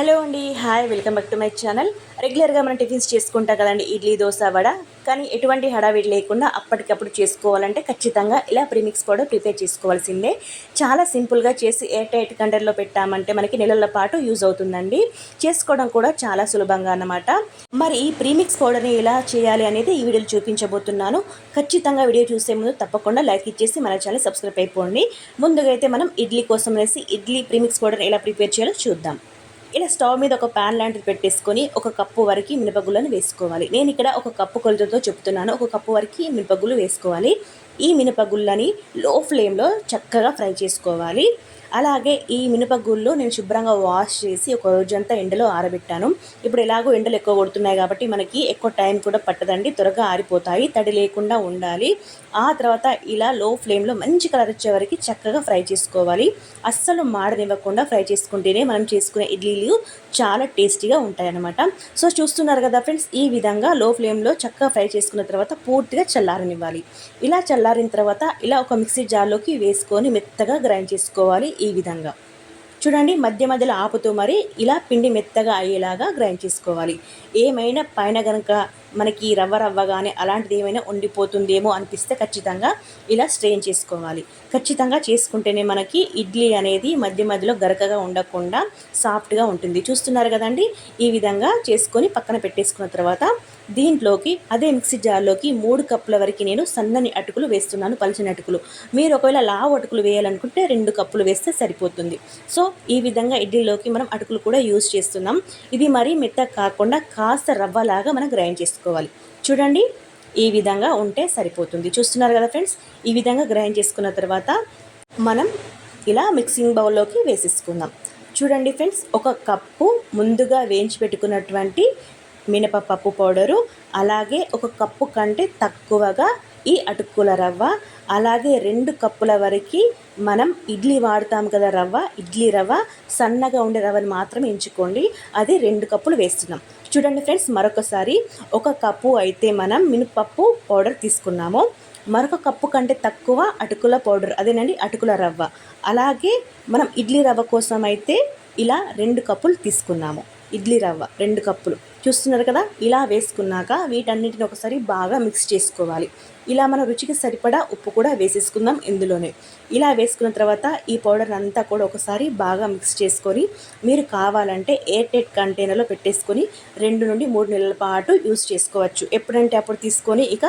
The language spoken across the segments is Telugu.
హలో అండి hi welcome back to my channel. రెగ్యులర్గా మనం టిఫిన్స్ చేసుకుంటాం కదండి ఇడ్లీ దోశ వడ. కానీ ఎటువంటి హడావిడి లేకుండా అప్పటికప్పుడు చేసుకోవాలంటే ఖచ్చితంగా ఇలా ప్రీమిక్స్ పౌడర్ ప్రిపేర్ చేసుకోవాల్సిందే. చాలా సింపుల్గా చేసి ఎయిర్ టైట్ కంటైనర్లో పెట్టామంటే మనకి నెలల పాటు యూజ్ అవుతుందండి. చేసుకోవడం కూడా చాలా సులభంగా అన్నమాట. మరి ఈ ప్రీమిక్స్ పౌడర్ని ఎలా చేయాలి అనేది ఈ వీడియోలో చూపించబోతున్నాను. ఖచ్చితంగా వీడియో చూసే ముందు తప్పకుండా లైక్ ఇచ్చేసి మన ఛానల్ సబ్స్క్రైబ్ అయిపోండి. ముందుగా అయితే మనం ఇడ్లీ కోసం వేసి ఇడ్లీ ప్రీమిక్స్ పౌడర్ ఎలా ప్రిపేర్ చేయాలో చూద్దాం. ఇలా స్టవ్ మీద ఒక ప్యాన్ లాంటిది పెట్టేసుకొని ఒక కప్పు వరకు మినపగుళ్ళను వేసుకోవాలి. నేను ఇక్కడ ఒక కప్పు కొలతతో చెప్తున్నాను. ఒక కప్పు వరకు మినపగుళ్ళు వేసుకోవాలి. ఈ మినపగుళ్ళని లో ఫ్లేమ్లో చక్కగా ఫ్రై చేసుకోవాలి. అలాగే ఈ మినపగుళ్ళు నేను శుభ్రంగా వాష్ చేసి ఒక రోజంతా ఎండలో ఆరబెట్టాను. ఇప్పుడు ఎలాగో ఎండలు ఎక్కువ కొడుతున్నాయి కాబట్టి మనకి ఎక్కువ టైం కూడా పట్టదండి. త్వరగా ఆరిపోతాయి. తడి లేకుండా ఉండాలి. ఆ తర్వాత ఇలా లో ఫ్లేమ్లో మంచి కలర్ వచ్చే వరకు చక్కగా ఫ్రై చేసుకోవాలి. అస్సలు మాడనివ్వకుండా ఫ్రై చేసుకుంటేనే మనం చేసుకునే ఇడ్లీలు చాలా టేస్టీగా ఉంటాయి అన్నమాట సో చూస్తున్నారు కదా ఫ్రెండ్స్ ఈ విధంగా లో ఫ్లేమ్లో చక్కగా ఫ్రై చేసుకున్న తర్వాత పూర్తిగా చల్లారనివ్వాలి. ఇలా చల్లారిన తర్వాత ఇలా ఒక మిక్సీ జార్లోకి వేసుకొని మెత్తగా గ్రైండ్ చేసుకోవాలి. ఈ విధంగా. చూడండి మధ్య మధ్యలో ఆపుతూ మరి ఇలా పిండి మెత్తగా అయ్యేలాగా గ్రైండ్ చేసుకోవాలి. ఏమైనా పైన కనుక మనకి రవ్వ రవ్వగానే అలాంటిది ఏమైనా ఉండిపోతుందేమో అనిపిస్తే ఖచ్చితంగా ఇలా స్ట్రెయిన్ చేసుకోవాలి. ఖచ్చితంగా చేసుకుంటేనే మనకి ఇడ్లీ అనేది మధ్య మధ్యలో గరకగా ఉండకుండా సాఫ్ట్గా ఉంటుంది. చూస్తున్నారు కదండి? ఈ విధంగా చేసుకొని పక్కన పెట్టేసుకున్న తర్వాత దీంట్లోకి అదే మిక్సీ జార్లోకి మూడు కప్పుల వరకు నేను సన్నని అటుకులు వేస్తున్నాను పలిచిన అటుకులు. మీరు ఒకవేళ లావు అటుకులు వేయాలనుకుంటే రెండు కప్పులు వేస్తే సరిపోతుంది. సో ఈ విధంగా ఇడ్లీలోకి మనం అటుకులు కూడా యూజ్ చేస్తున్నాం. ఇది మరీ మెత్త కాకుండా కాస్త రవ్వలాగా మనం గ్రైండ్ చేసుకోవాలి. చూడండి ఈ విధంగా ఉంటే సరిపోతుంది. చూస్తున్నారు కదా ఫ్రెండ్స్ ఈ విధంగా గ్రైండ్ చేసుకున్న తర్వాత మనం ఇలా మిక్సింగ్ బౌల్లోకి వేసేసుకుందాం. చూడండి ఫ్రెండ్స్ ఒక కప్పు ముందుగా వేయించి పెట్టుకున్నటువంటి మినపప్పు పౌడరు అలాగే ఒక కప్పు కంటే తక్కువగా ఈ అటుకుల రవ్వ అలాగే రెండు కప్పుల వరకు మనం ఇడ్లీ వాడతాం కదా రవ్వ ఇడ్లీ రవ్వ సన్నగా ఉండే రవ్వని మాత్రం ఎంచుకోండి. అది రెండు కప్పులు వేస్తున్నాం. చూడండి ఫ్రెండ్స్ మరొకసారి ఒక కప్పు అయితే మనం మినపప్పు పౌడర్ తీసుకున్నాము. మరొక కప్పు కంటే తక్కువ అటుకుల పౌడర్ అదేనండి అటుకుల రవ్వ. అలాగే మనం ఇడ్లీ రవ్వ కోసం అయితే ఇలా రెండు కప్పులు తీసుకున్నాము. ఇడ్లీ రవ్వ రెండు కప్పులు. చూస్తున్నారు కదా ఇలా వేసుకున్నాక వీటన్నిటిని ఒకసారి బాగా మిక్స్ చేసుకోవాలి. ఇలా మన రుచికి సరిపడా ఉప్పు కూడా వేసేసుకుందాం ఇందులోనే. ఇలా వేసుకున్న తర్వాత ఈ పౌడర్ అంతా కూడా ఒకసారి బాగా మిక్స్ చేసుకొని మీరు కావాలంటే ఎయిర్ టైట్ కంటైనర్లో పెట్టేసుకొని రెండు నుండి మూడు నెలల పాటు యూస్ చేసుకోవచ్చు. ఎప్పుడంటే అప్పుడు తీసుకొని ఇక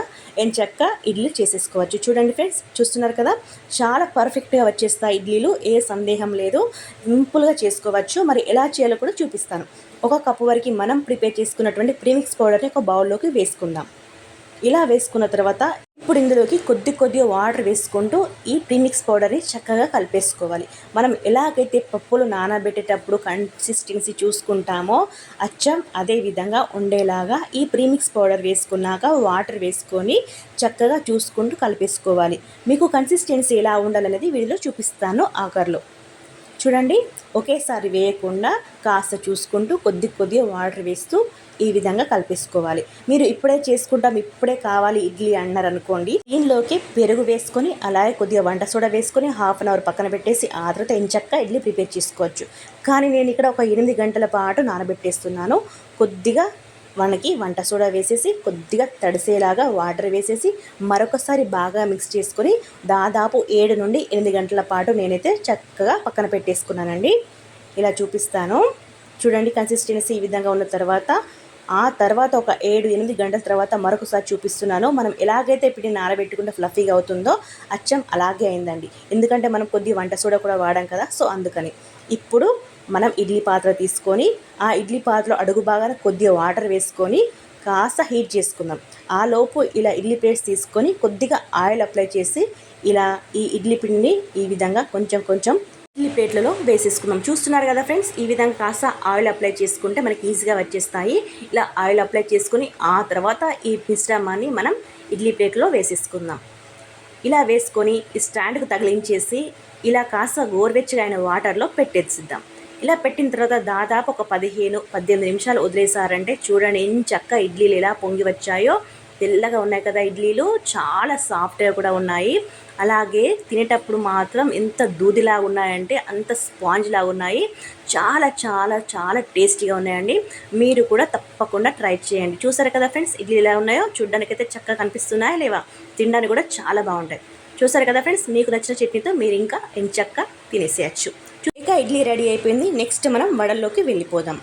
ఎంచక్క ఇడ్లీ చేసేసుకోవచ్చు. చూడండి ఫ్రెండ్స్ చూస్తున్నారు కదా చాలా పర్ఫెక్ట్గా వచ్చేస్తాయి ఇడ్లీలు. ఏ సందేహం లేదు. సింపుల్గా చేసుకోవచ్చు. మరి ఎలా చేయాలో కూడా చూపిస్తాను. ఒక కప్పు వరకు మనం ప్రిపేర్ చేసుకున్నటువంటి ప్రీమిక్స్ పౌడర్ని ఒక బౌల్లోకి వేసుకుందాం. ఇలా వేసుకున్న తర్వాత ఇప్పుడు ఇందులోకి కొద్ది కొద్దిగా వాటర్ వేసుకుంటూ ఈ ప్రీమిక్స్ పౌడర్ని చక్కగా కలిపేసుకోవాలి. మనం ఎలాగైతే పప్పులు నానబెట్టేటప్పుడు కన్సిస్టెన్సీ చూసుకుంటామో అచ్చం అదే విధంగా ఉండేలాగా ఈ ప్రీమిక్స్ పౌడర్ వేసుకున్నాక వాటర్ వేసుకొని చక్కగా చూసుకుంటూ కలిపేసుకోవాలి. మీకు కన్సిస్టెన్సీ ఎలా ఉండాలనేది వీడియోలో చూపిస్తాను ఆఖర్లో. చూడండి. ఒకేసారి వేయకుండా కాస్త చూసుకుంటూ కొద్ది కొద్దిగా వాటర్ వేస్తూ ఈ విధంగా కలిపేసుకోవాలి. మీరు ఇప్పుడే చేసుకుంటాం ఇప్పుడే కావాలి ఇడ్లీ అన్నారు అనుకోండి. దీనిలోకి పెరుగు వేసుకొని అలాగే కొద్దిగా వంట సోడా వేసుకొని హాఫ్ అన్ అవర్ పక్కన పెట్టేసి ఆ తర్వాత ఎంచక్క ఇడ్లీ ప్రిపేర్ చేసుకోవచ్చు. కానీ నేను ఇక్కడ ఒక ఎనిమిది గంటల పాటు నానబెట్టేస్తున్నాను. కొద్దిగా మనకి వంట సోడా వేసేసి కొద్దిగా తడిసేలాగా వాటర్ వేసేసి మరొకసారి బాగా మిక్స్ చేసుకొని దాదాపు ఏడు నుండి ఎనిమిది గంటల పాటు నేనైతే చక్కగా పక్కన పెట్టేసుకున్నానండి. ఇలా చూపిస్తాను. చూడండి కన్సిస్టెన్సీ ఈ విధంగా ఉన్న తర్వాత ఆ తర్వాత ఒక ఏడు ఎనిమిది గంటల తర్వాత మరొకసారి చూపిస్తున్నాను. మనం ఎలాగైతే పిండిని ఆరబెట్టుకుంటే ఫ్లఫీగా అవుతుందో అచ్చం అలాగే అయిందండి. ఎందుకంటే మనం కొద్ది వంట సోడా కూడా వాడాం కదా సో అందుకని. ఇప్పుడు మనం ఇడ్లీ పాత్ర తీసుకొని ఆ ఇడ్లీ పాత్రలో అడుగు భాగాన కొద్దిగా వాటర్ వేసుకొని కాస్త హీట్ చేసుకుందాం. ఆ లోపు ఇలా ఇడ్లీ ప్లేట్స్ తీసుకొని కొద్దిగా ఆయిల్ అప్లై చేసి ఇలా ఈ ఇడ్లీ పిండిని ఈ విధంగా కొంచెం కొంచెం ఇడ్లీ ప్లేట్లలో వేసేసుకుందాం. చూస్తున్నారు కదా ఫ్రెండ్స్ ఈ విధంగా కాస్త ఆయిల్ అప్లై చేసుకుంటే మనకి ఈజీగా వచ్చేస్తాయి. ఇలా ఆయిల్ అప్లై చేసుకుని ఆ తర్వాత ఈ మిశ్రమాన్ని మనం ఇడ్లీ ప్లేట్లో వేసేసుకుందాం. ఇలా వేసుకొని ఈ స్టాండ్కు తగిలించేసి ఇలా కాస్త గోరువెచ్చగా అయిన వాటర్లో పెట్టేసిద్దాం. ఇలా పెట్టిన తర్వాత దాదాపు ఒక పదిహేను పద్దెనిమిది నిమిషాలు వదిలేసారంటే చూడండి చక్క ఇడ్లీలు ఎలా పొంగి వచ్చాయో. తెల్లగా ఉన్నాయి కదా ఇడ్లీలు చాలా సాఫ్ట్గా కూడా ఉన్నాయి. అలాగే తినేటప్పుడు మాత్రం ఎంత దూదిలాగా ఉన్నాయంటే అంత స్పాంజ్ లాగా ఉన్నాయి. చాలా చాలా చాలా టేస్టీగా ఉన్నాయండి. మీరు కూడా తప్పకుండా ట్రై చేయండి. చూసారు కదా ఫ్రెండ్స్ ఇడ్లీ ఎలా ఉన్నాయో? చూడడానికి అయితే చక్కగా కనిపిస్తున్నాయా లేవా? తినడానికి కూడా చాలా బాగుంటాయి. చూసారు కదా ఫ్రెండ్స్ మీకు నచ్చిన చట్నీతో మీరు ఇంకా ఎంచక్క తినేసేయచ్చు. ఇక ఇడ్లీ రెడీ అయిపోయింది. నెక్స్ట్ మనం వడల్లోకి వెళ్ళిపోదాం.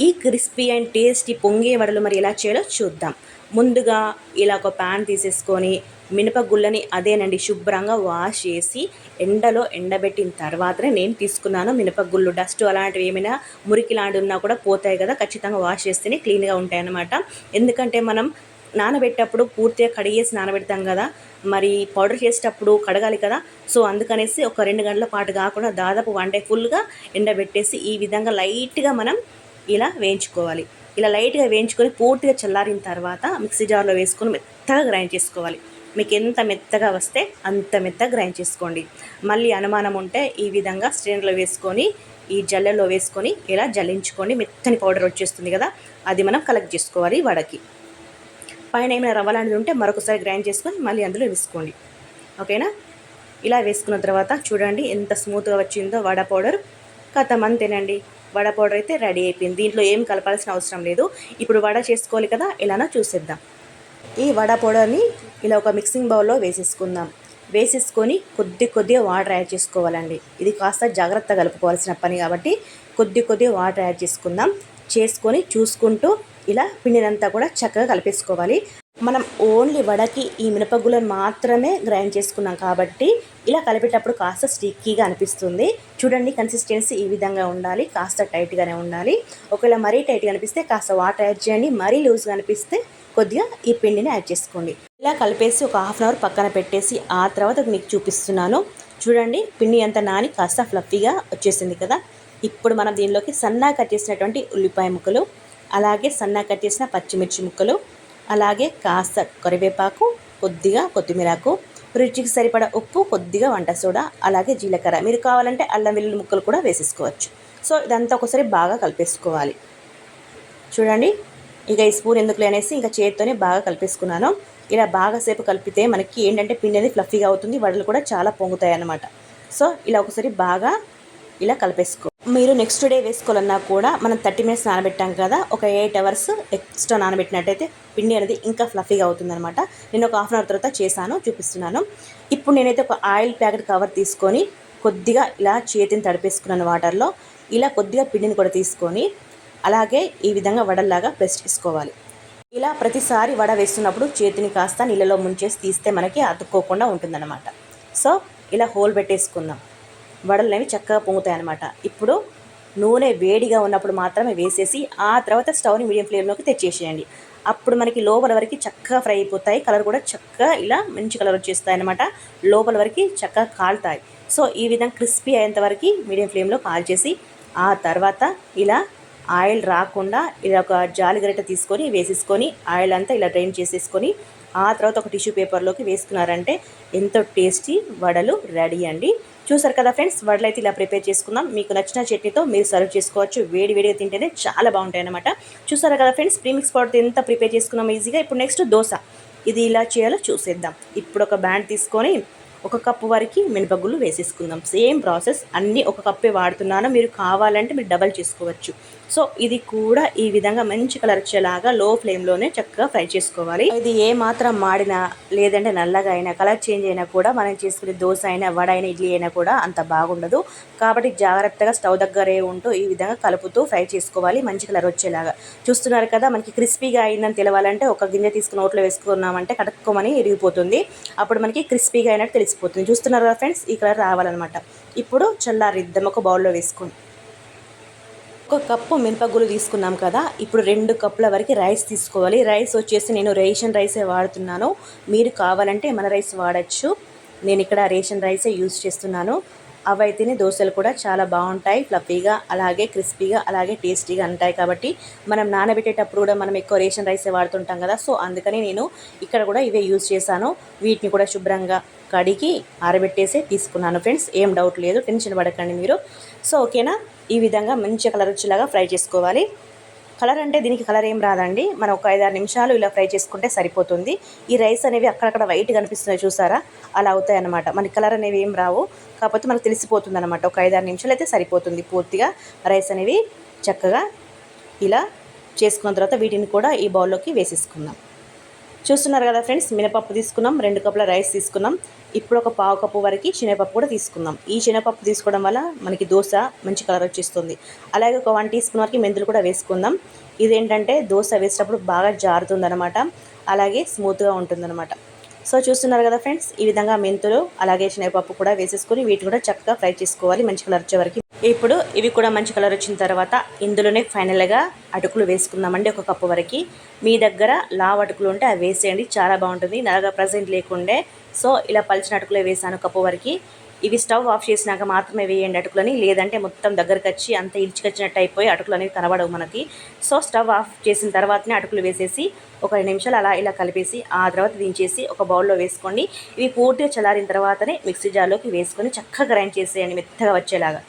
ఈ క్రిస్పీ అండ్ టేస్టీ పొంగే వడలు మరి ఎలా చేయాలో చూద్దాం. ముందుగా ఇలా ఒక ప్యాన్ తీసేసుకొని మినపగుళ్ళని అదేనండి శుభ్రంగా వాష్ చేసి ఎండలో ఎండబెట్టిన తర్వాతనే నేను తీసుకున్నాను మినపగుళ్ళు డస్ట్ అలాంటివి ఏమైనా మురికి లాంటివి ఉన్నా కూడా పోతాయి కదా ఖచ్చితంగా వాష్ చేస్తేనే క్లీన్గా ఉంటాయి అన్నమాట ఎందుకంటే మనం నానబెట్టేటప్పుడు పూర్తిగా కడిగేసి నానబెడతాం కదా. మరి పౌడర్ చేసేటప్పుడు కడగాలి కదా. సో అందుకనేసి ఒక రెండు గంటల పాటు కాకుండా దాదాపు వన్ డే ఫుల్గా ఎండబెట్టేసి ఈ విధంగా లైట్గా మనం ఇలా వేయించుకోవాలి. ఇలా లైట్గా వేయించుకొని పూర్తిగా చల్లారిన తర్వాత మిక్సీ జార్లో వేసుకొని మెత్తగా గ్రైండ్ చేసుకోవాలి. మీకు ఎంత మెత్తగా వస్తే అంత మెత్తగా గ్రైండ్ చేసుకోండి. మళ్ళీ అనుమానం ఉంటే ఈ విధంగా స్ట్రెయిన్లో వేసుకొని ఈ జల్లెల్లో వేసుకొని ఇలా జల్లించుకొని మెత్తని పౌడర్ వచ్చేస్తుంది కదా. అది మనం కలెక్ట్ చేసుకోవాలి వడకి. పైన ఏమైనా రవ్వ లాంటిది ఉంటే మరొకసారి గ్రైండ్ చేసుకొని మళ్ళీ అందులో వేసుకోండి. ఓకేనా? ఇలా వేసుకున్న తర్వాత చూడండి ఎంత స్మూత్గా వచ్చిందో వడ పౌడర్. కథం అంతేనండి. వడ పౌడర్ అయితే రెడీ అయిపోయింది. దీంట్లో ఏం కలపాల్సిన అవసరం లేదు. ఇప్పుడు వడ చేసుకోవాలి కదా ఇలానో చూసేద్దాం. ఈ వడ పౌడర్ని ఇలా ఒక మిక్సింగ్ బౌల్లో వేసేసుకుందాం. వేసేసుకొని కొద్ది కొద్దిగా వాటర్ యాడ్ చేసుకోవాలండి. ఇది కాస్త జాగ్రత్త కలుపుకోవాల్సిన పని కాబట్టి కొద్ది కొద్దిగా వాటర్ యాడ్ చేసుకుందాం. చేసుకొని చూసుకుంటూ ఇలా పిండినంతా కూడా చక్కగా కలిపేసుకోవాలి. మనం ఓన్లీ వడకి ఈ మినపగులను మాత్రమే గ్రైండ్ చేసుకున్నాం కాబట్టి ఇలా కలిపేటప్పుడు కాస్త స్టిక్కీగా అనిపిస్తుంది. చూడండి కన్సిస్టెన్సీ ఈ విధంగా ఉండాలి. కాస్త టైట్గానే ఉండాలి. ఒకవేళ మరీ టైట్గా అనిపిస్తే కాస్త వాటర్ యాడ్ చేయండి. మరీ లూజ్గా అనిపిస్తే కొద్దిగా ఈ పిండిని యాడ్ చేసుకోండి. ఇలా కలిపేసి ఒక హాఫ్ అన్ అవర్ పక్కన పెట్టేసి ఆ తర్వాత మీకు చూపిస్తున్నాను. చూడండి పిండి అంత నాని కాస్త ఫ్లఫీగా వచ్చేసింది కదా. ఇప్పుడు మనం దీనిలోకి సన్నా కట్ చేసినటువంటి ఉల్లిపాయ ముక్కలు అలాగే సన్నా కట్ చేసిన పచ్చిమిర్చి ముక్కలు అలాగే కాస్త కరివేపాకు కొద్దిగా కొత్తిమీరకు రుచికి సరిపడా ఉప్పు కొద్దిగా వంట సోడా అలాగే జీలకర్ర. మీరు కావాలంటే అల్లం వెల్లుల్లి ముక్కలు కూడా వేసేసుకోవచ్చు. సో ఇదంతా ఒకసారి బాగా కలిపేసుకోవాలి. చూడండి ఇక ఈ స్పూన్ ఎందుకులే అనేసి ఇంకా చేతితోనే బాగా కలిపేసుకున్నాను. ఇలా బాగా సేపు కలిపితే మనకి ఏంటంటే పిండి అనేది ఫ్లఫీగా అవుతుంది వడలు కూడా చాలా పొంగుతాయి అన్నమాట సో ఇలా ఒకసారి బాగా ఇలా కలిపేసుకో మీరు నెక్స్ట్ డే వేసుకోవాలన్నా కూడా మనం థర్టీ మినిట్స్ నానబెట్టాం కదా ఒక ఎయిట్ అవర్స్ ఎక్స్ట్రా నానబెట్టినట్టయితే పిండి అనేది ఇంకా ఫ్లఫీగా అవుతుందన్నమాట. నేను ఒక హాఫ్ అన్ అవర్ తర్వాత చేశాను చూపిస్తున్నాను. ఇప్పుడు నేనైతే ఒక ఆయిల్ ప్యాకెట్ కవర్ తీసుకొని కొద్దిగా ఇలా చేతిని తడిపేసుకున్నాను వాటర్లో ఇలా కొద్దిగా పిండిని కూడా తీసుకొని అలాగే ఈ విధంగా వడల్లాగా ప్రెస్ చేసుకోవాలి. ఇలా ప్రతిసారి వడ వేస్తున్నప్పుడు చేతిని కాస్త నీళ్ళలో ముంచేసి తీస్తే మనకి అతుక్కోకుండా ఉంటుందన్నమాట. సో ఇలా హోల్ పెట్టేసుకుందాం వడలు అనేవి చక్కగా పొంగుతాయి అనమాట ఇప్పుడు నూనె వేడిగా ఉన్నప్పుడు మాత్రమే వేసేసి ఆ తర్వాత స్టవ్ని మీడియం ఫ్లేమ్లోకి తెచ్చేసేయండి. అప్పుడు మనకి లోపల వరకు చక్కగా ఫ్రై అయిపోతాయి. కలర్ కూడా చక్కగా ఇలా మంచి కలర్ వచ్చేస్తాయి అనమాట లోపల వరకు చక్కగా కాలుతాయి. సో ఈ విధంగా క్రిస్పీ అయ్యేంత వరకు మీడియం ఫ్లేమ్లో కాల్చేసి ఆ తర్వాత ఇలా ఆయిల్ రాకుండా ఇలా ఒక జాలి గరిట తీసుకొని వేసేసుకొని ఆయిల్ అంతా ఇలా డ్రైన్ చేసేసుకొని ఆ తర్వాత ఒక టిష్యూ పేపర్లోకి వేసుకున్నారంటే ఎంతో టేస్టీ వడలు రెడీ అండి. చూసారు కదా ఫ్రెండ్స్ వడలు అయితే ఇలా ప్రిపేర్ చేసుకుందాం. మీకు నచ్చిన చట్నీతో మీరు సర్వ్ చేసుకోవచ్చు. వేడి వేడిగా తింటేనే చాలా బాగుంటాయి అనమాట చూసారు కదా ఫ్రెండ్స్ ప్రీమిక్స్ పౌడర్ ఎంత ప్రిపేర్ చేసుకున్నాం ఈజీగా. ఇప్పుడు నెక్స్ట్ దోశ. ఇది ఇలా చేయాలో చూసేద్దాం. ఇప్పుడు ఒక బ్యాండ్ తీసుకొని ఒక కప్పు వరకు మినపగుళ్ళు వేసేసుకుందాం. సేమ్ ప్రాసెస్ అన్నీ ఒక కప్పే వాడుతున్నాను. మీరు కావాలంటే మీరు డబల్ చేసుకోవచ్చు. సో ఇది కూడా ఈ విధంగా మంచి కలర్ వచ్చేలాగా లో ఫ్లేమ్లోనే చక్కగా ఫ్రై చేసుకోవాలి. ఇది ఏ మాత్రం మాడినా లేదంటే నల్లగా అయినా కలర్ చేంజ్ అయినా కూడా మనం చేసుకునే దోశ అయినా వడ అయినా ఇడ్లీ అయినా కూడా అంత బాగుండదు. కాబట్టి జాగ్రత్తగా స్టవ్ దగ్గరే ఉంటూ ఈ విధంగా కలుపుతూ ఫ్రై చేసుకోవాలి. మంచి కలర్ వచ్చేలాగా. చూస్తున్నారు కదా మనకి క్రిస్పీగా అయిందని తెలవాలంటే ఒక గింజ తీసుకుని నోట్లో వేసుకున్నామంటే కడుక్కోమని ఇరిగిపోతుంది. అప్పుడు మనకి క్రిస్పీగా అయినట్టు తెలిసిపోతుంది. చూస్తున్నారు కదా ఫ్రెండ్స్ ఈ కలర్ రావాలన్నమాట. ఇప్పుడు చల్లారిద్దాం ఒక బౌల్లో వేసుకొని ఒక కప్పు మినపగుళ్ళు తీసుకున్నాం కదా ఇప్పుడు రెండు కప్పుల వరకు రైస్ తీసుకోవాలి. రైస్ వచ్చేసి నేను రేషన్ రైసే వాడుతున్నాను. మీరు కావాలంటే మన రైస్ వాడచ్చు. నేను ఇక్కడ రేషన్ రైసే యూజ్ చేస్తున్నాను. అవైతేనే దోశలు కూడా చాలా బాగుంటాయి ఫ్లఫీగా అలాగే క్రిస్పీగా అలాగే టేస్టీగా ఉంటాయి కాబట్టి మనం నానబెట్టేటప్పుడు కూడా మనం ఎక్కువ రేషన్ రైసే వాడుతుంటాం కదా సో అందుకని నేను ఇక్కడ కూడా ఇవే యూజ్ చేశాను. వీటిని కూడా శుభ్రంగా కడిగి ఆరబెట్టేసి తీసుకున్నాను ఫ్రెండ్స్. ఏం డౌట్ లేదు టెన్షన్ పడకండి మీరు. సో ఓకేనా? ఈ విధంగా మంచి కలర్ వచ్చేలాగా ఫ్రై చేసుకోవాలి. కలర్ అంటే దీనికి కలర్ ఏం రాదండి. మనం ఒక ఐదారు నిమిషాలు ఇలా ఫ్రై చేసుకుంటే సరిపోతుంది. ఈ రైస్ అనేవి అక్కడక్కడ వైట్ కనిపిస్తున్నాయి చూసారా? అలా అవుతాయి అనమాట మనకి కలర్ అనేవి ఏం రావు. కాకపోతే మనకు తెలిసిపోతుంది అనమాట ఒక ఐదారు నిమిషాలు అయితే సరిపోతుంది పూర్తిగా. రైస్ అనేవి చక్కగా ఇలా చేసుకున్న తర్వాత వీటిని కూడా ఈ బౌల్లోకి వేసేసుకుందాం. చూస్తున్నారు కదా ఫ్రెండ్స్ మినపప్పు తీసుకున్నాం రెండు కప్పుల రైస్ తీసుకున్నాం. ఇప్పుడు ఒక పావు కప్పు వరకు శనగపప్పు కూడా తీసుకుందాం. ఈ శనగపప్పు తీసుకోవడం వల్ల మనకి దోశ మంచి కలర్ వచ్చేస్తుంది. అలాగే ఒక వన్ టీ స్పూన్ వరకు మెంతులు కూడా వేసుకుందాం. ఇదేంటంటే దోశ వేసేటప్పుడు బాగా జారుతుందనమాట అలాగే స్మూత్గా ఉంటుందన్నమాట. సో చూస్తున్నారు కదా ఫ్రెండ్స్ ఈ విధంగా మెంతులు అలాగే శనగపప్పు కూడా వేసేసుకొని వీటిని కూడా చక్కగా ఫ్రై చేసుకోవాలి. మంచి కలర్ వచ్చే వరకు ఇప్పుడు ఇవి కూడా మంచి కలర్ వచ్చిన తర్వాత ఇందులోనే ఫైనల్గా అటుకులు వేసుకుందామండి ఒక కప్పు వరకు. మీ దగ్గర లావ్ అటుకులు ఉంటే అవి వేసేయండి చాలా బాగుంటుంది. నరగా ప్రజెంట్ లేకుండే. సో ఇలా పలిచిన అటుకులే వేసాను కప్పు వరకు. ఇవి స్టవ్ ఆఫ్ చేసినాక మాత్రమే వేయండి అటుకులని. లేదంటే మొత్తం దగ్గరకు వచ్చి అంత ఇల్చుకొచ్చినట్టు అయిపోయి అటుకులు అనేవి కనబడవు మనకి. సో స్టవ్ ఆఫ్ చేసిన తర్వాతనే అటుకులు వేసేసి ఒక రెండు నిమిషాలు అలా ఇలా కలిపేసి ఆ తర్వాత దించేసి ఒక బౌల్లో వేసుకోండి. ఇవి పూర్తిగా చల్లారిన తర్వాతనే మిక్సీ జార్లోకి వేసుకొని చక్కగా గ్రైండ్ చేసేయండి మెత్తగా వచ్చేలాగా.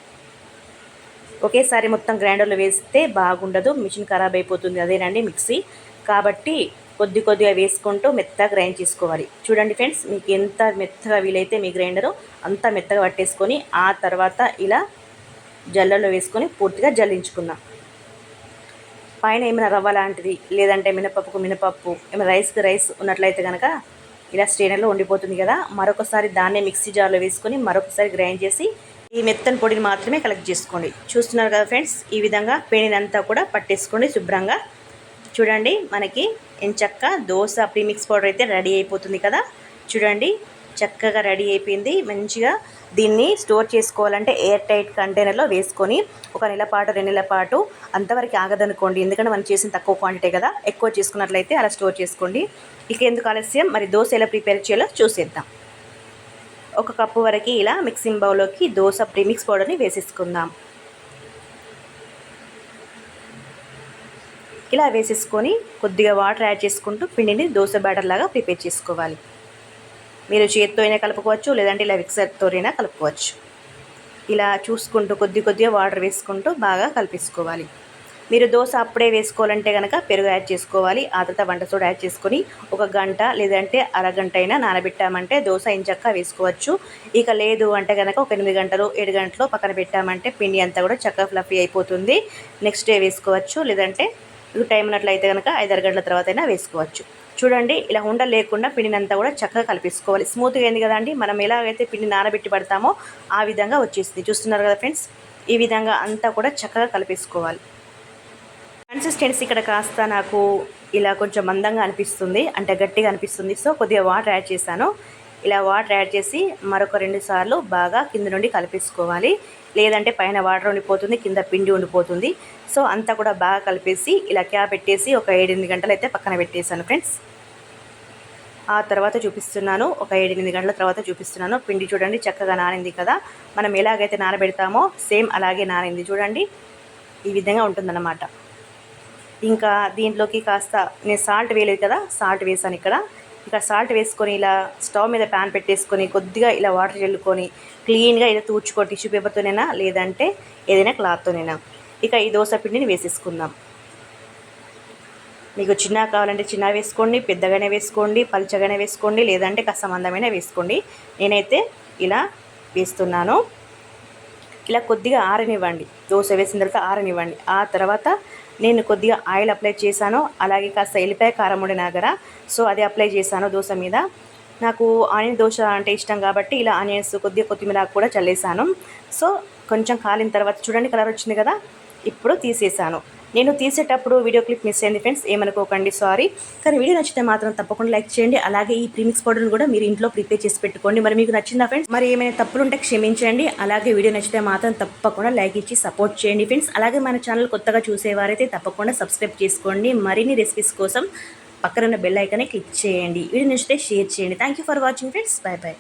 ఒకేసారి మొత్తం గ్రైండర్లో వేస్తే బాగుండదు మిషన్ ఖరాబ్ అయిపోతుంది అదేనండి మిక్సీ. కాబట్టి కొద్ది కొద్దిగా వేసుకుంటూ మెత్తగా గ్రైండ్ చేసుకోవాలి. చూడండి ఫ్రెండ్స్ మీకు ఎంత మెత్తగా వీలైతే మీ గ్రైండరు అంత మెత్తగా పట్టేసుకొని ఆ తర్వాత ఇలా జల్లలో వేసుకొని పూర్తిగా జల్లించుకుందాం. పైన ఏమైనా రవ్వ లాంటిది లేదంటే మినపప్పుకు మినపప్పు ఏమైనా రైస్కి రైస్ ఉన్నట్లయితే కనుక ఇలా స్ట్రైనర్లో ఉండిపోతుంది కదా. మరొకసారి దాన్నే మిక్సీ జార్లో వేసుకొని మరొకసారి గ్రైండ్ చేసి ఈ మెత్తని పొడిని మాత్రమే కలెక్ట్ చేసుకోండి. చూస్తున్నారు కదా ఫ్రెండ్స్ ఈ విధంగా పేనినంతా కూడా పట్టేసుకోండి శుభ్రంగా. చూడండి మనకి ఎంచక్క దోశ ప్రీమిక్స్ పౌడర్ అయితే రెడీ అయిపోతుంది కదా. చూడండి చక్కగా రెడీ అయిపోయింది. మంచిగా దీన్ని స్టోర్ చేసుకోవాలంటే ఎయిర్ టైట్ కంటైనర్లో వేసుకొని ఒక నెల పాటు రెండు నెలల పాటు అంతవరకు ఆగదనుకోండి. ఎందుకంటే మనం చేసిన తక్కువ క్వాంటిటీ కదా. ఎక్కువ చేసుకున్నట్లయితే అలా స్టోర్ చేసుకోండి. ఇక ఎందుకు ఆలస్యం? మరి దోశ ఎలా ప్రిపేర్ చేయాలో చూసేద్దాం. ఒక కప్పు వరకు ఇలా మిక్సింగ్ బౌల్లోకి దోశ ప్రీమిక్స్ పౌడర్ని వేసేసుకుందాం. ఇలా వేసేసుకొని కొద్దిగా వాటర్ యాడ్ చేసుకుంటూ పిండిని దోశ బ్యాటర్ లాగా ప్రిపేర్ చేసుకోవాలి. మీరు చేతితో అయినా కలుపుకోవచ్చు లేదంటే ఇలా మిక్సర్తో అయినా కలుపుకోవచ్చు. ఇలా చూసుకుంటూ కొద్ది కొద్దిగా వాటర్ వేసుకుంటూ బాగా కలిపేసుకోవాలి. మీరు దోశ అప్పుడే వేసుకోవాలంటే కనుక పెరుగు యాడ్ చేసుకోవాలి. ఆ తర్వాత వంట సోడా యాడ్ చేసుకొని ఒక గంట లేదంటే అరగంట అయినా నానబెట్టామంటే దోశ ఇంచక్క వేసుకోవచ్చు. ఇక లేదు అంటే కనుక ఒక ఎనిమిది గంటలు ఏడు గంటలు పక్కన పెట్టామంటే పిండి అంతా కూడా చక్కగా ఫ్లఫీ అయిపోతుంది. నెక్స్ట్ డే వేసుకోవచ్చు. లేదంటే టైం ఉన్నట్లయితే కనుక ఐదారు గంటల తర్వాత అయినా వేసుకోవచ్చు. చూడండి ఇలా ఉండ లేకుండా పిండినంతా కూడా చక్కగా కలిపేసుకోవాలి. స్మూత్గా అయింది కదండి మనం ఎలాగైతే పిండి నానబెట్టి పడతామో ఆ విధంగా వచ్చేసింది. చూస్తున్నారు కదా ఫ్రెండ్స్? ఈ విధంగా అంతా కూడా చక్కగా కలిపేసుకోవాలి. కన్సిస్టెన్సీ ఇక్కడ కాస్త నాకు ఇలా కొంచెం మందంగా అనిపిస్తుంది అంటే గట్టిగా అనిపిస్తుంది. సో కొద్దిగా వాటర్ యాడ్ చేశాను. ఇలా వాటర్ యాడ్ చేసి మరొక రెండు సార్లు బాగా కింద నుండి కలిపేసుకోవాలి. లేదంటే పైన వాటర్ ఉండిపోతుంది కింద పిండి ఉండిపోతుంది. సో అంతా కూడా బాగా కలిపేసి ఇలా క్యాప్ పెట్టేసి ఒక ఏడెనిమిది గంటలు అయితే పక్కన పెట్టేశాను ఫ్రెండ్స్. ఆ తర్వాత చూపిస్తున్నాను ఒక ఏడెనిమిది గంటల తర్వాత చూపిస్తున్నాను. పిండి చూడండి చక్కగా నానింది కదా. మనం ఎలాగైతే నానబెడతామో సేమ్ అలాగే నానింది. చూడండి ఈ విధంగా ఉంటుందన్నమాట. ఇంకా దీంట్లోకి కాస్త నేను సాల్ట్ వేయలేదు కదా సాల్ట్ వేసాను ఇక్కడ. ఇంకా సాల్ట్ వేసుకొని ఇలా స్టవ్ మీద ప్యాన్ పెట్టేసుకొని కొద్దిగా ఇలా వాటర్ చల్లుకొని క్లీన్గా ఇలా తూర్చుకో టిష్యూ పేపర్తోనైనా లేదంటే ఏదైనా క్లాత్తోనైనా. ఇక ఈ దోశ పిండిని వేసేసుకుందాం. మీకు చిన్న కావాలంటే చిన్న వేసుకోండి పెద్దగానే వేసుకోండి పలుచగానే వేసుకోండి లేదంటే కాస్త మందమైన వేసుకోండి. నేనైతే ఇలా వేస్తున్నాను. ఇలా కొద్దిగా ఆరనివ్వండి. దోశ వేసిన తర్వాత ఆరనివ్వండి. ఆ తర్వాత నేను కొద్దిగా ఆయిల్ అప్లై చేశాను. అలాగే కాస్త ఎల్లిపాయ కారం ఉండినా కదా సో అది అప్లై చేశాను దోశ మీద. నాకు ఆనియన్ దోశ అంటే ఇష్టం కాబట్టి ఇలా ఆనియన్స్ కొద్దిగా కొత్తిమీర కూడా చల్లేసాను సో కొంచెం కాలిన తర్వాత చూడండి కలర్ వచ్చింది కదా? ఇప్పుడు తీసేసాను నేను తీసేటప్పుడు వీడియో క్లిప్ మిస్ అయింది ఫ్రెండ్స్ ఏమనుకోకండి సారీ. కానీ వీడియో నచ్చితే మాత్రం తప్పకుండా లైక్ చేయండి అలాగే ఈ ప్రీమిక్స్ పౌడర్ని కూడా మీరు ఇంట్లో ప్రిపేర్ చేసి పెట్టుకోండి. మరి మీకు నచ్చిందా ఫ్రెండ్స్? మరి ఏమైనా తప్పులు ఉంటే క్షమించండి అలాగే వీడియో నచ్చితే మాత్రం తప్పకుండా లైక్ ఇచ్చి సపోర్ట్ చేయండి ఫ్రెండ్స్. అలాగే మన ఛానల్ కొత్తగా చూసేవారైతే తప్పకుండా సబ్స్క్రైబ్ చేసుకోండి. మరిన్ని రెసిపీస్ కోసం పక్కన బెల్ ఐకానే క్లిక్ చేయండి. వీడియో నచ్చితే షేర్ చేయండి. Thank you for watching friends bye bye